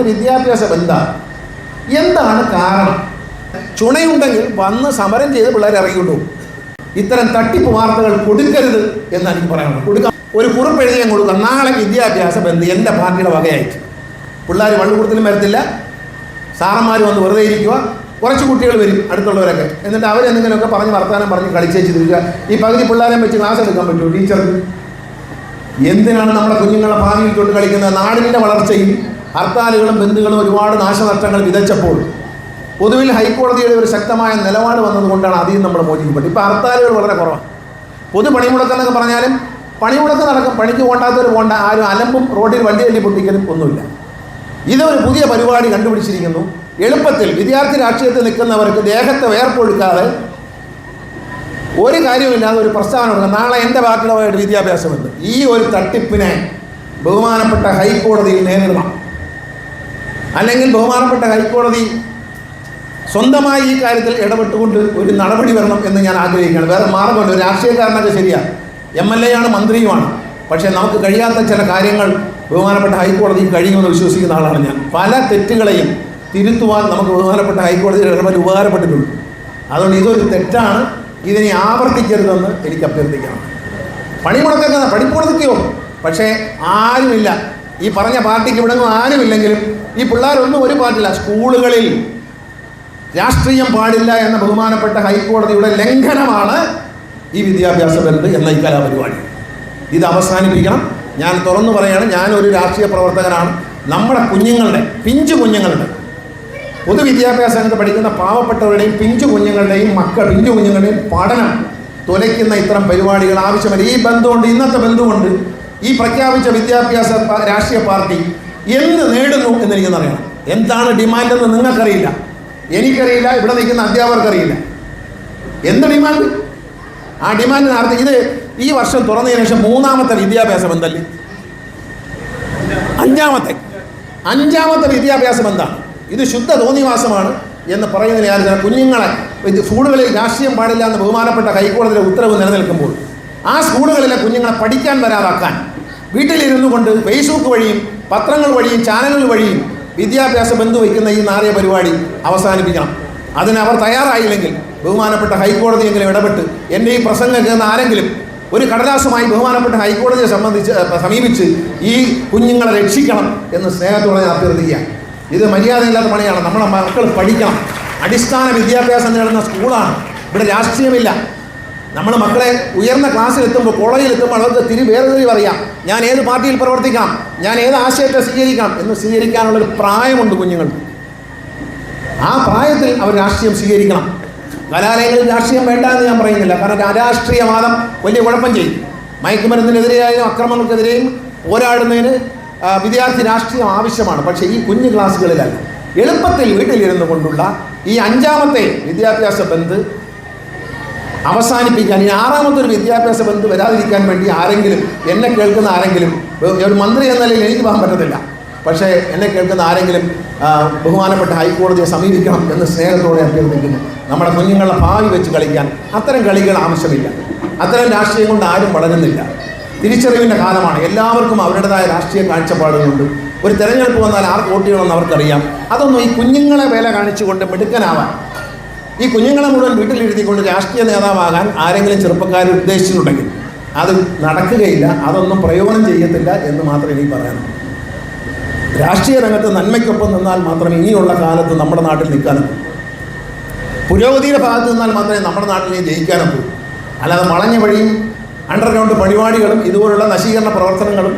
ഇതൊരു വിദ്യാഭ്യാസ ബന്ധമാണ് എന്താണ് കാരണം? ചുണയുണ്ടെങ്കിൽ വന്ന് സമരം ചെയ്ത് പിള്ളേരെ ഇറങ്ങിക്കൊണ്ടു ഇത്തരം തട്ടിപ്പ് വാർത്തകൾ കൊടുക്കരുത് എന്നാണ് എനിക്ക് പറയാനുള്ളത്. കൊടുക്കാം. ഒരു കുറിപ്പ് എഴുതിയാൽ കൊടുക്കാം. നാളെ വിദ്യാഭ്യാസ ബന്ധം എന്റെ പാർട്ടിയുടെ വകയായിട്ട്. പിള്ളേർ വള്ളുകൂടത്തിലും വരത്തില്ല. സാറന്മാർ വന്ന് വെറുതെ ഇരിക്കുക കുറച്ച് കുട്ടികൾ വരും അടുത്തുള്ളവരൊക്കെ. എന്നിട്ട് അവരെന്തെങ്കിലുമൊക്കെ പറഞ്ഞ് വർത്തമാനം പറഞ്ഞ് കളിച്ചേച്ച് തീരുക ഈ പകുതി പിള്ളേരെ വെച്ച് ക്ലാസ് എടുക്കാൻ പറ്റുമോ ടീച്ചർക്ക്? എന്തിനാണ് നമ്മുടെ കുഞ്ഞുങ്ങളെ ഭാവിയിൽ തൊട്ട് കളിക്കുന്നത്? നാടിന്റെ വളർച്ചയിൽ ഹർത്താലുകളും ബന്ധുക്കളും ഒരുപാട് നാശനഷ്ടങ്ങൾ വിതച്ചപ്പോൾ പൊതുവിൽ ഹൈക്കോടതിയുടെ ഒരു ശക്തമായ നിലപാട് വന്നതുകൊണ്ടാണ് അതിൽ നമ്മൾ മോചിക്കപ്പെട്ടത്. ഇപ്പോൾ ഹർത്താലുകൾ വളരെ കുറവാണ്. പൊതു പണിമുടക്കം എന്നൊക്കെ പറഞ്ഞാലും പണിമുടക്കം നടക്കും പണിക്ക് പോണ്ടാത്തവർ പോണ്ട ആരും അലമ്പും റോഡിൽ വണ്ടി തല്ലി പൊട്ടിക്കലും ഒന്നുമില്ല. ഇതൊരു പുതിയ പരിപാടി കണ്ടുപിടിച്ചിരിക്കുന്നു. എളുപ്പത്തിൽ വിദ്യാർത്ഥി രാഷ്ട്രീയത്തിൽ നിൽക്കുന്നവർക്ക് ദേഹത്തെ വേർപ്പൊഴുക്കാതെ ഒരു കാര്യമില്ലാതെ ഒരു പ്രസ്താവന കൊടുക്കുക നാളെ എന്റെ ബാക്കിയുള്ളവരുടെ വിദ്യാഭ്യാസമുണ്ട്. ഈ ഒരു തട്ടിപ്പിനെ ബഹുമാനപ്പെട്ട ഹൈക്കോടതിയിൽ നേരിടണം. അല്ലെങ്കിൽ ബഹുമാനപ്പെട്ട ഹൈക്കോടതി സ്വന്തമായി ഈ കാര്യത്തിൽ ഇടപെട്ടുകൊണ്ട് ഒരു നടപടി വരണം എന്ന് ഞാൻ ആഗ്രഹിക്കുകയാണ്. വേറെ മാർഗമുണ്ട് രാഷ്ട്രീയക്കാരനൊക്കെ ശരിയാണ് എം എൽ എ ആണ് മന്ത്രിയുമാണ്. പക്ഷേ നമുക്ക് കഴിയാത്ത ചില കാര്യങ്ങൾ ബഹുമാനപ്പെട്ട ഹൈക്കോടതി കഴിയുമെന്ന് വിശ്വസിക്കുന്ന ആളാണ് ഞാൻ. പല തെറ്റുകളെയും തിരുത്തുവാൻ നമുക്ക് ബഹുമാനപ്പെട്ട ഹൈക്കോടതിയുടെ ഇടപെടൽ ഉപകാരപ്പെട്ടിട്ടുണ്ട്. അതുകൊണ്ട് ഇതൊരു തെറ്റാണ്. ഇതിനെ ആവർത്തിക്കരുതെന്ന് എനിക്ക് അഭ്യർത്ഥിക്കണം പണിമുടക്കുന്ന പണിമുടക്കിയോ പക്ഷേ ആരുമില്ല. ഈ പറഞ്ഞ പാർട്ടിക്ക് ഇവിടെ നിന്നും ആരുമില്ലെങ്കിലും ഈ പിള്ളേരൊന്നും ഒരു പാടില്ല സ്കൂളുകളിൽ രാഷ്ട്രീയം പാടില്ല എന്ന ബഹുമാനപ്പെട്ട ഹൈക്കോടതിയുടെ ലംഘനമാണ് ഈ വിദ്യാഭ്യാസ ബന്ധ് എന്ന ഈ കലാപരിപാടി. ഇത് അവസാനിപ്പിക്കണം. ഞാൻ തുറന്നു പറയാണ് ഞാനൊരു രാഷ്ട്രീയ പ്രവർത്തകനാണ്. നമ്മുടെ കുഞ്ഞുങ്ങളുടെ പിഞ്ചു കുഞ്ഞുങ്ങളുടെ പൊതുവിദ്യാഭ്യാസ രംഗത്ത് പഠിക്കുന്ന പാവപ്പെട്ടവരുടെയും പിഞ്ചു കുഞ്ഞുങ്ങളുടെയും മക്കൾ പിഞ്ചു കുഞ്ഞുങ്ങളുടെയും പഠനം തുലയ്ക്കുന്ന ഇത്തരം പരിപാടികൾ ആവശ്യമില്ല. ഈ ബന്ധമുണ്ട് ഇന്നത്തെ ബന്ധമുണ്ട് ഈ പ്രഖ്യാപിച്ച വിദ്യാഭ്യാസ രാഷ്ട്രീയ പാർട്ടി എന്ത് നേടുന്നു എന്ന് എനിക്കൊന്നറിയണം. എന്താണ് ഡിമാൻഡ് എന്ന് നിങ്ങൾക്കറിയില്ല. എനിക്കറിയില്ല ഇവിടെ നിൽക്കുന്ന അധ്യാപകർക്കറിയില്ല. എന്ത് ഡിമാൻഡ് ആ ഡിമാൻഡ് നടത്തി ഇത് ഈ വർഷം തുറന്നതിന് ശേഷം മൂന്നാമത്തെ വിദ്യാഭ്യാസം എന്തല്ലേ? അഞ്ചാമത്തെ. അഞ്ചാമത്തെ വിദ്യാഭ്യാസം എന്താണ് ഇത് ശുദ്ധ തോന്നിവാസമാണ് എന്ന് പറയുന്നതിന് ഞാൻ കുഞ്ഞുങ്ങളെ സ്കൂളുകളിൽ രാഷ്ട്രീയം പാടില്ല എന്ന് ബഹുമാനപ്പെട്ട ഹൈക്കോടതിയുടെ ഉത്തരവ് നിലനിൽക്കുമ്പോൾ ആ സ്കൂളുകളിലെ കുഞ്ഞുങ്ങളെ പഠിക്കാൻ വരാതാക്കാൻ വീട്ടിലിരുന്നു കൊണ്ട് ഫേസ്ബുക്ക് വഴിയും പത്രങ്ങൾ വഴിയും ചാനലുകൾ വഴിയും വിദ്യാഭ്യാസ ബന്ധു വയ്ക്കുന്ന ഈ നാറിയ പരിപാടി അവസാനിപ്പിക്കണം. അതിന് അവർ തയ്യാറായില്ലെങ്കിൽ ബഹുമാനപ്പെട്ട ഹൈക്കോടതിയെങ്കിലും ഇടപെട്ട് എന്റെ ഈ പ്രസംഗം കേൾക്കുന്ന ആരെങ്കിലും ഒരു കടലാസുമായി ബഹുമാനപ്പെട്ട ഹൈക്കോടതിയെ സംബന്ധിച്ച് സമീപിച്ച് ഈ കുഞ്ഞുങ്ങളെ രക്ഷിക്കണം എന്ന് സ്നേഹത്തോടെ ഞാൻ അഭ്യർത്ഥിക്കുക ഇത് മര്യാദയില്ലാത്ത പണിയാണ്. നമ്മളെ മക്കൾ പഠിക്കണം. അടിസ്ഥാന വിദ്യാഭ്യാസം നേടുന്ന സ്കൂളാണ്. ഇവിടെ രാഷ്ട്രീയമില്ല. നമ്മൾ മക്കളെ ഉയർന്ന ക്ലാസ്സിൽ എത്തുമ്പോൾ കോളേജിൽ എത്തുമ്പോൾ അവർക്ക് തിരി വേറെ തിരി പറയാം ഞാൻ ഏത് പാർട്ടിയിൽ പ്രവർത്തിക്കാം? ഞാൻ ഏത് ആശയത്തെ സ്വീകരിക്കാം എന്ന് സ്വീകരിക്കാനുള്ളൊരു പ്രായമുണ്ട് കുഞ്ഞുങ്ങൾ ആ പ്രായത്തിൽ അവർ രാഷ്ട്രീയം സ്വീകരിക്കണം. കലാലയങ്ങളിൽ രാഷ്ട്രീയം വേണ്ട എന്ന് ഞാൻ പറയുന്നില്ല. കാരണം അരാഷ്ട്രീയവാദം വലിയ കുഴപ്പം ചെയ്യും. മയക്കുമരുന്നിനെതിരെയായും അക്രമങ്ങൾക്കെതിരെയും പോരാടുന്നതിന് വിദ്യാർത്ഥി രാഷ്ട്രീയം ആവശ്യമാണ്. പക്ഷേ ഈ കുഞ്ഞു ക്ലാസ്സുകളിലല്ല എളുപ്പത്തിൽ വീട്ടിലിരുന്നു കൊണ്ടുള്ള ഈ അഞ്ചാമത്തെ വിദ്യാഭ്യാസ ബന്ധ് അവസാനിപ്പിക്കാൻ. ഈ ആറാമത്തെ ഒരു വിദ്യാഭ്യാസ ബന്ധു വരാതിരിക്കാൻ വേണ്ടി ആരെങ്കിലും എന്നെ കേൾക്കുന്ന ആരെങ്കിലും ഒരു മന്ത്രി എന്ന നിലയിൽ എനിക്ക് പോകാൻ പറ്റത്തില്ല. പക്ഷേ എന്നെ കേൾക്കുന്ന ആരെങ്കിലും ബഹുമാനപ്പെട്ട ഹൈക്കോടതിയെ സമീപിക്കണം എന്ന് സ്നേഹത്തോടെ അഭ്യർത്ഥിക്കുന്നു. നമ്മുടെ കുഞ്ഞുങ്ങളെ ഭാവി വെച്ച് കളിക്കാൻ അത്തരം കളികൾ ആവശ്യമില്ല. അത്തരം രാഷ്ട്രീയം കൊണ്ട് ആരും വളരുന്നില്ല. തിരിച്ചറിവിന്റെ കാലമാണ്. എല്ലാവർക്കും അവരുടേതായ രാഷ്ട്രീയ കാഴ്ചപ്പാടുകളുണ്ട്. ഒരു തെരഞ്ഞെടുപ്പ് വന്നാൽ ആർക്ക് വോട്ട് ചെയ്യണമെന്ന് അവർക്കറിയാം. അതൊന്നും ഈ കുഞ്ഞുങ്ങളെ വില കാണിച്ചുകൊണ്ട് മിടുക്കനാവാൻ ഈ കുഞ്ഞുങ്ങളെ മുഴുവൻ വീട്ടിലിരുത്തിക്കൊണ്ട് രാഷ്ട്രീയ നേതാവാകാൻ ആരെങ്കിലും ചെറുപ്പക്കാർ ഉദ്ദേശിച്ചിട്ടുണ്ടെങ്കിൽ അത് നടക്കുകയില്ല അതൊന്നും പ്രയോജനം ചെയ്യത്തില്ല എന്ന് മാത്രമേ എനിക്ക് പറയാനുള്ളൂ. രാഷ്ട്രീയ രംഗത്ത് നന്മയ്ക്കൊപ്പം നിന്നാൽ മാത്രമേ ഇനിയുള്ള കാലത്ത് നമ്മുടെ നാട്ടിൽ നിൽക്കാനൊക്കൂ പുരോഗതിയുടെ ഭാഗത്ത് നിന്നാൽ മാത്രമേ നമ്മുടെ നാട്ടിൽ പോകൂ അല്ലാതെ വളഞ്ഞ വഴിയും അണ്ടർഗ്രൗണ്ട് പരിപാടികളും ഇതുപോലുള്ള നശീകരണ പ്രവർത്തനങ്ങളും